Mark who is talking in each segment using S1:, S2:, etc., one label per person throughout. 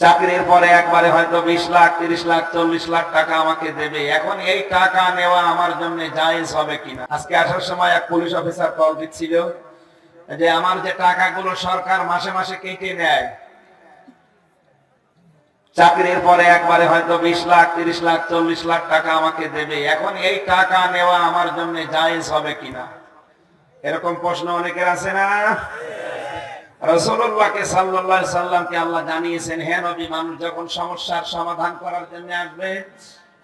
S1: চাকরির পরে একবারে হয়তো বিশ লাখ, তিরিশ লাখ, চল্লিশ লাখ টাকা আমাকে দেবে। এখন এই টাকা নেওয়া আমার জন্য জায়েজ হবে কিনা? আজকে আসার সময় এক পুলিশ অফিসার কল দিচ্ছিল যে আমার যে টাকাগুলো সরকার মাসে মাসে কেটে নেয়, চাকরির পরে একবারে হয়তো বিশ লাখ, তিরিশ লাখ, চল্লিশ লাখ টাকা আমাকে দেবে। এখন এই টাকা নেওয়া আমার জন্য জায়েজ হবে কিনা? এরকম প্রশ্ন অনেকের আছে না? রসুল্লাহকে সাল্লাহ সাল্লামকে আল্লাহ জানিয়েছেন মানুষ যখন সমস্যার সমাধান করার জন্য আসবে,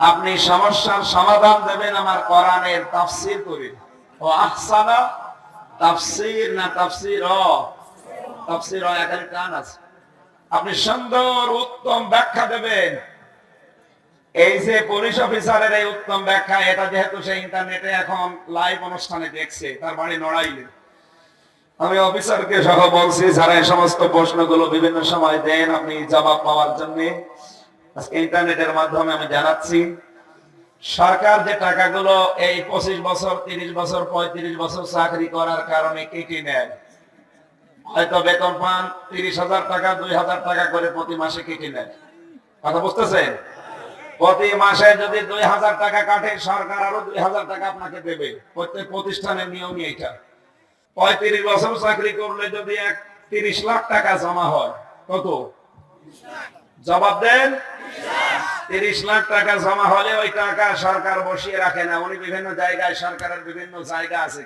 S1: আপনি সমস্যার সমাধান দেবেন আমার কোরআনের তাফসীর করে। ও আহসানা, তাফসীর না তাফসীর? তাফসীর এখানে আছে। আপনি সুন্দর উত্তম ব্যাখ্যা দেবেন। এই যে পুলিশ অফিসারের এই উত্তম ব্যাখ্যা, এটা যেহেতু সে ইন্টারনেটে এখন লাইভ অনুষ্ঠানে দেখছে, তার বাড়ি নড়াইলে। আমি অফিসারকে সহ বলছি, যারা এই সমস্ত প্রশ্নগুলো বিভিন্ন সময় দেন, আপনি জবাব পাওয়ার জন্য আজকে ইন্টারনেটের মাধ্যমে আমি জানাচ্ছি, সরকার যে টাকাগুলো এই পঁচিশ বছর, তিরিশ বছর, পঁয়ত্রিশ বছর চাকরি করার কারণে কেটে নেয়? হয়তো বেতন পান, তিরিশ হাজার টাকা, দুই হাজার টাকা করে প্রতি মাসে কেটে নেয়? কথা বুঝতেছেন? প্রতি মাসে যদি দুই হাজার টাকা কাটে, সরকার আরও দুই হাজার টাকা আপনাকে দেবে। প্রত্যেক প্রতিষ্ঠানের নিয়মই এটা পঁয়ত্রিশ বছর চাকরি করলে যদি এক তিরিশ লাখ টাকা জমা হয়, কত? জবাব দেন। তিরিশ লাখ টাকা জমা হলে ওই টাকা সরকার বসিয়ে রাখে না। উনি বিভিন্ন জায়গায় সরকারের বিভিন্ন জায়গা আছে,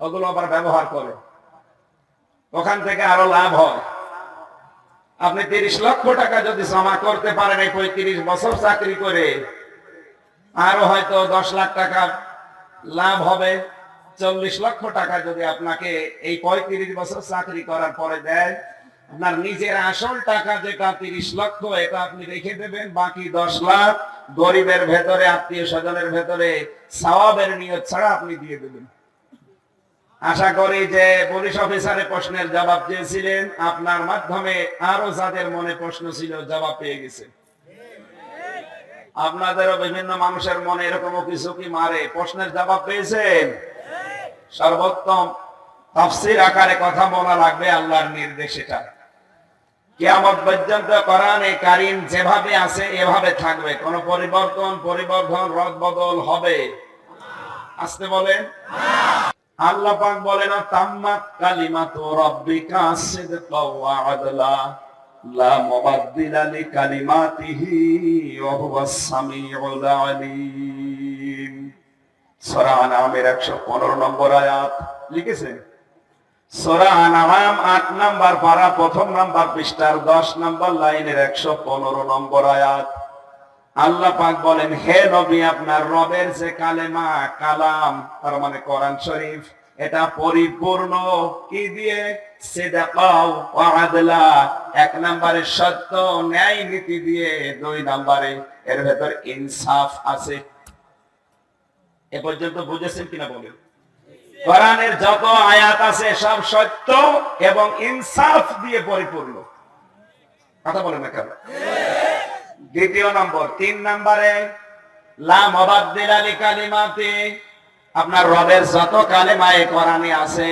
S1: ওগুলো আবার ব্যবহার করে। ওখান থেকে আরও লাভ হয়। আপনি তিরিশ লক্ষ টাকা যদি জমা করতে পারেন এই পঁয়ত্রিশ বছর চাকরি করে, আরও হয়তো দশ লাখ টাকা লাভ হবে। চল্লিশ লক্ষ টাকা যদি আপনাকে এই পঁয়ত্রিশ বছর চাকরি করার পরে দেয় আপনার নিজের আসল টাকা যেটা তিরিশ লক্ষ, এটা আপনি রেখে দেবেন, বাকি দশ লাখ গরিবের ভেতরে, আত্মীয় স্বজনের ভেতরে সওয়াবের নিয়ত ছাড়া আপনি দিয়ে দেবেন। আশা করি যে পুলিশ অফিসারের প্রশ্নের জবাব দিয়েছিলেন, আপনার মাধ্যমে আরও যাদের মনে প্রশ্ন ছিল জবাব পেয়ে গেছে। আপনাদেরও বিভিন্ন মানুষের মনে এরকম কিছু কি মারে? প্রশ্নের জবাব পেয়েছেন? সর্বোত্তম তাফসির আকারে কথা বলা লাগবে আল্লাহর নির্দেশ এটা। কিয়ামত পর্যন্ত কোরআনে কারিম যেভাবে আছে এভাবে থাকবে। কোন পরিবর্তন পরিবর্তন রদ বদল হবে। আসতে বলেন। আল্লাহ পাক বলেন, তাম্মাত কালিমাতু রাব্বিকা সিদকা ওয়া আদলা, লা মুবাদদিলা লিকালিমাতিহি, ওয়া হুয়াস সামিউল আলিম। সূরা আনআমের 115 নম্বর আয়াত। লিখেছেন? সূরা 8 নম্বর পারা, প্রথম নম্বর পৃষ্ঠার 10 নম্বর লাইনের 115 নম্বর আয়াত। আল্লাহ পাক বলেন, হে নবী, আপনার রবের যে কালেমা, কালাম, তার মানে কোরআন শরীফ, এটা পরিপূর্ণ। কি দিয়ে? সিদাকাও আদলা, এক নম্বরে সত্য, ন্যায় নীতি দিয়ে, দুই নম্বরে এর ভেতর ইনসাফ আছে। এ পর্যন্ত বুঝেছেন কিনা বলেন? কোরআনের যত আয়াত আছে, সব সত্য এবং ইনসাফ দিয়ে পরিপূর্ণ। কথা বলেন না কেন? দ্বিতীয় নম্বর, তিন নম্বরে লাম অবাদ্দিল আলী কালিমাতে আপনার রবের যত কালেমায়ে কোরআনে আছে,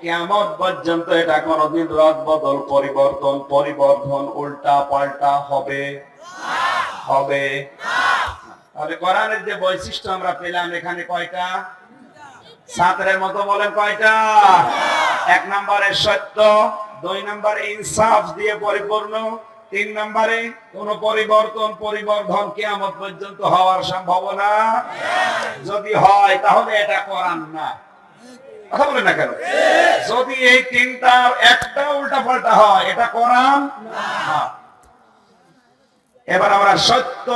S1: কিয়ামত পর্যন্ত এটা কোনদিন রদ বদল, পরিবর্তন পরিবর্তন উল্টা পাল্টা হবে। হবে। তাহলে কোরআনের যে বৈশিষ্ট্য আমরা পেলাম এখানে কয়টা? ছাত্রের মতো বলেন কয়টা? এক নম্বরে সত্য, দুই নম্বরে ইনসাফ দিয়ে পরিপূর্ণ, তিন নম্বরে কোন পরিবর্তন, পরিবর্ধন কেয়ামত পর্যন্ত হওয়ার সম্ভাবনা যদি হয়, তাহলে এটা করান না। কথা বলে না কেন? যদি এই তিনটা একটা উল্টা পাল্টা হয়, এটা করান না। এবার আমরা সত্য